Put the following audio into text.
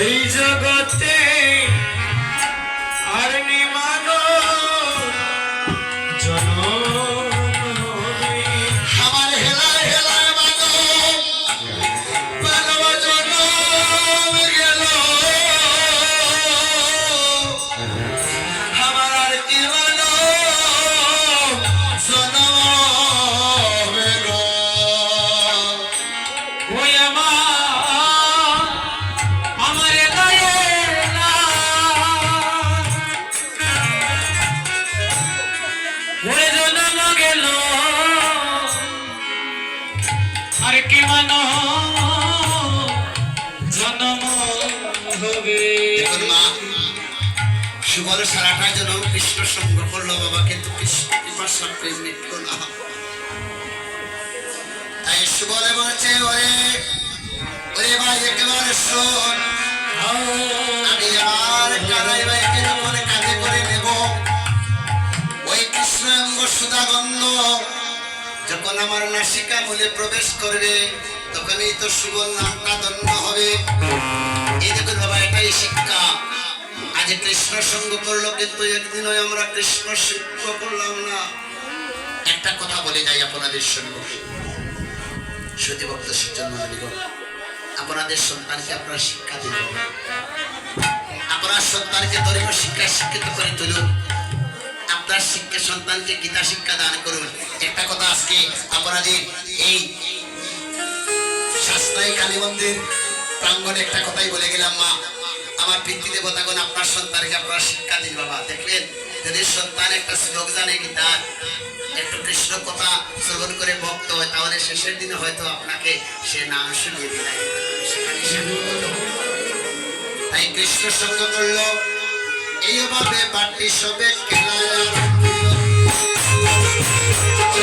এই জগতে আর নিমানো জনম হবে। আর কি মানো জনম হবে? সুবল সারাটা যেন কৃষ্ণ সঙ্গ করল বাবা কিন্তু কৃষ্ণ কৃপার মিটল না তাই সুবলে বলছে ওরে ওরে ভাই একেবারে শোন। আমি আর কানাই ভাইকে যখন কাঁধে করে নেব যখন আমার নাসিকা মূলে প্রবেশ করবে, তখনই তো সুবল নামটা হবে। এই দেখুন বাবা, এটাই শিক্ষা। আজ কৃষ্ণ সঙ্গ করল, কিন্তু একদিনও আমরা কৃষ্ণ শিক্ষ করলাম না। একটা কথা বলে যাই আপনাদের সঙ্গে। সতী ভক্ত শিক্ষণ আপনাদের সন্তানকে আপনারা শিক্ষা দিন। আপনার সন্তানকে ধর্মীয় শিক্ষা শিক্ষিত করে তুলুন। আপনার শিক্ষা সন্তানকে গীতা শিক্ষা দান করুন। আজকে আপনাদের এই শাস্ত্রাই কালী মন্দির প্রাঙ্গণে একটা কথাই বলে গেলাম, মা। আমার পিতৃ দেবতাগণ আপনার সন্তানকে আপনারা শিক্ষা দিন বাবা? দেখবেন, যদি সন্তান একটা শ্লোক জানে কি তার, একটু কৃষ্ণ কথা শ্রবণ করে ভক্ত হয়, তাহলে শেষের দিনে হয়তো আপনাকে সে নাম শুনিয়ে দিলাই। তাই কৃষ্ণ সঙ্গ করল এইভাবে বাটি সবে